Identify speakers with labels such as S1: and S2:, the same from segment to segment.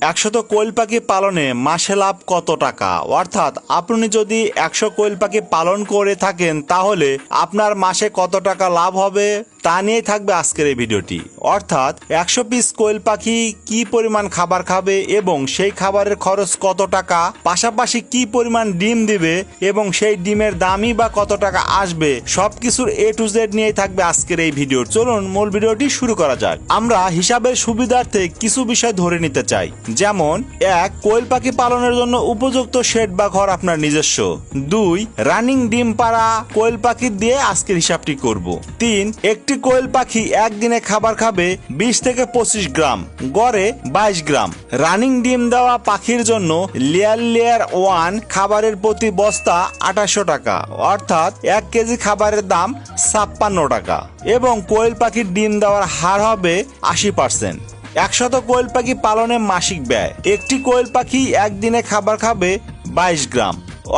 S1: একশত কোয়েল পাখি পালনে মাসে লাভ কত টাকা? অর্থাৎ আপনি যদি একশো কোয়েল পাখি পালন করে থাকেন, তাহলে আপনার মাসে কত টাকা লাভ হবে? তা নিয়েই থাকবে আজকের এই ভিডিওটি। অর্থাৎ একশো পিস কোয়েল পাখি কি পরিমাণ খাবার খাবে এবং সেই খাবারের খরচ কত টাকা, পাশাপাশি কি পরিমাণ ডিম দিবে এবং সেই ডিমের দামই বা কত টাকা আসবে, সবকিছুর এ টু জেড নিয়েই থাকবে আজকের এই ভিডিও। চলুন মূল ভিডিওটি শুরু করা যাক। আমরা হিসাবের সুবিধার্থে কিছু বিষয় ধরে নিতে চাই। যেমন, এক, কোয়েল পাখি পালনের জন্য উপযুক্ত শেড বা ঘর আপনার নিজস্ব। দুই, রানিং ডিম পাড়া কোয়েল পাখি দিয়ে আজকের হিসাবটি করব। তিন, একটি কোয়েল পাখি একদিনে খাবার খাবে বিশ থেকে পঁচিশ গ্রাম, গড়ে বাইশ গ্রাম। রানিং ডিম দেওয়া পাখির জন্য লেয়ার লেয়ার ওয়ান খাবারের প্রতি বস্তা আঠাশশো টাকা, অর্থাৎ এক কেজি খাবারের দাম ছাপ্পান্ন টাকা। এবং কোয়েল পাখির ডিম দেওয়ার হার হবে আশি পার্সেন্ট। একশত কোয়েল পাখি পালনে মাসিক ব্যয়। একটি কোয়েল পাখি একদিনে খাবার খাবে বাইশ গ্রাম,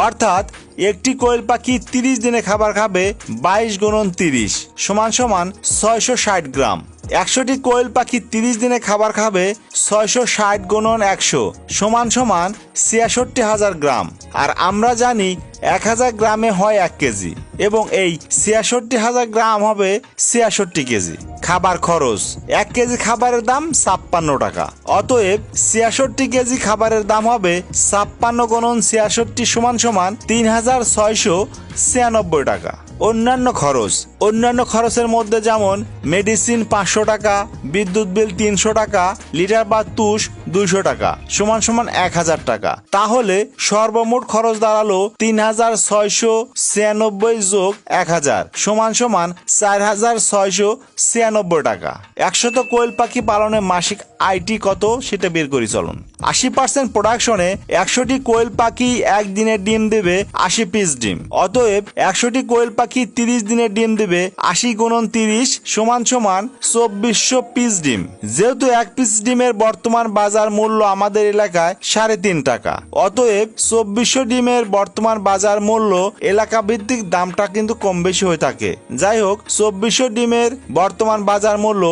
S1: অর্থাৎ একটি কোয়েল পাখি তিরিশ দিনে খাবার খাবে বাইশ গুণন তিরিশ, সমান সমান ছয়শো ষাট গ্রাম। একশোটি কোয়েল পাখি তিরিশ দিনে খাবার খাবে ছয়শো ষাট গুণন একশো, সমান সমান ছিয়াষট্টি হাজার গ্রাম। আর আমরা জানি এক হাজার গ্রামে হয় এক কেজি এবং এই ছিয়াষট্টি হাজার গ্রাম হবে ছিয়াষট্টি কেজি। খাবার খরচ, এক কেজি খাবারের দাম ছাপ্পান্ন টাকা। অতএব ছিয়াষট্টি কেজি খাবারের দাম হবে ছাপ্পান্ন গণন ছিয়াষট্টি সমান সমান তিন হাজার ছয়শো ছিয়ানব্বই টাকা। অন্যান্য খরচ অন্যান্য খরচের মধ্যে যেমন মেডিসিন পাঁচশো টাকা, বিদ্যুৎ বিল তিনশো টাকা লিটার বা তুষ দুইশো টাকা, সমান সমান এক হাজার টাকা। তাহলে সর্বমোট খরচ দাঁড়াল তিন হাজার ছয়শো ছিয়ানব্বই যোগ এক হাজার, সমান সমান চার হাজার ছয়শো ছিয়ানব্বই টাকা। একশত কোয়েল পাখি পালনে মাসিক আইটি কত সেটা বের করি চলুন। আশি পার্সেন্ট প্রোডাকশনে একশোটি কোয়েল পাখি একদিনে ডিম দেবে আশি পিস ডিম, অতএব একশোটি কোয়েল পাখি তিরিশ দিনে ডিম দেবে আশি গুণন তিরিশ সমান সমান চব্বিশশো পিস ডিম। যেহেতু এক পিস ডিমের বর্তমান বাজার মূল্য আমাদের এলাকায় সাড়ে তিন টাকা, অতএব চব্বিশশো ডিমের বর্তমান বাজার মূল্য এলাকা ভিত্তিক দামটা কিন্তু কম বেশি হয়ে থাকে। যাই হোক, চব্বিশশো ডিমের বর্তমান বাজার মূল্য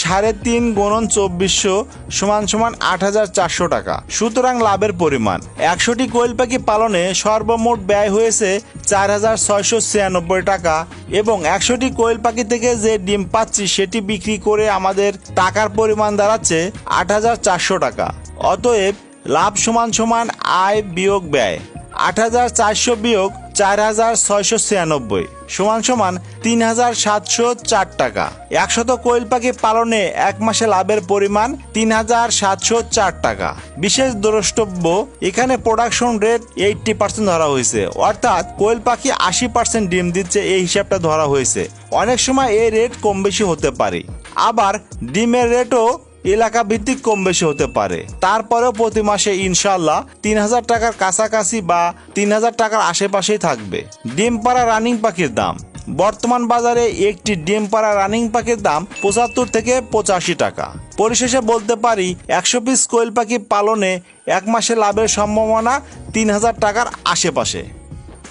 S1: সাড়ে তিন গুণন চব্বিশশো সমান সমান আট হাজার চারশো টাকা। সুতরাং লাভের পরিমাণ। একশোটি কোয়েল পাখি পালনে সর্বমোট ব্যয় হয়েছে চার হাজার ছয়শো ছিয়ানব্বই টাকা এবং একশোটি কোয়েল পাখি থেকে যে ডিম পাচ্ছি, সেটি বিক্রি করে আমাদের টাকার পরিমাণ দাঁড়াচ্ছে আট হাজার চারশো টাকা। অতএব লাভ সমান সমান আয় বিয়োগ ব্যয়। আট হাজার চারশো বিয়োগ চার হাজার ছয়শো ছিয়ানব্বই। সমান সমান তিন হাজার সাতশো চার টাকা। একশত কোয়েল পাখি পালনে এক মাসে লাভের পরিমাণ তিন হাজার সাতশো চার টাকা। বিশেষ দ্রষ্টব্য, এখানে প্রোডাকশন রেট এইটটি পার্সেন্ট ধরা হয়েছে। অর্থাৎ কোয়েল পাখি আশি পার্সেন্ট ডিম দিচ্ছে এই হিসাবটা ধরা হয়েছে। অনেক সময় এই রেট কম বেশি হতে পারে। আবার ডিমের রেটও এলাকা ভিত্তিক কম বেশি হতে পারে। তারপরেও প্রতি মাসে ইনশাল্লাহ তিন হাজার টাকার কাছাকাছি বা তিন হাজার টাকার আশেপাশেই থাকবে। ডিম পাড়া রানিং পাখির দাম। বর্তমান বাজারে একটি ডিম পাড়া রানিং পাখির দাম পঁচাত্তর থেকে পঁচাশি টাকা। পরিশেষে বলতে পারি, একশো পিস কোয়েল পাখি পালনে এক মাসে লাভের সম্ভাবনা তিন হাজার টাকার আশেপাশে।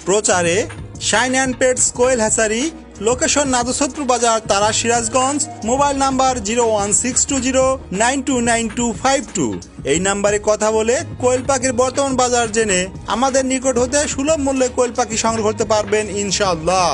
S1: প্রচারে শাইন অ্যান্ড পেটস কোয়েল হ্যাসারি লোকেশন নাদুসত্রু বাজার তারা Sirajganj mobile number zero one six two zero nine two nine two five two এই নাম্বারে কথা বলে কোয়েল পাখির বর্তমান বাজার জেনে আমাদের নিকট হতে সুলভ মূল্যে কোয়েল পাখি সংগ্রহ করতে পারবেন ইনশাআল্লাহ।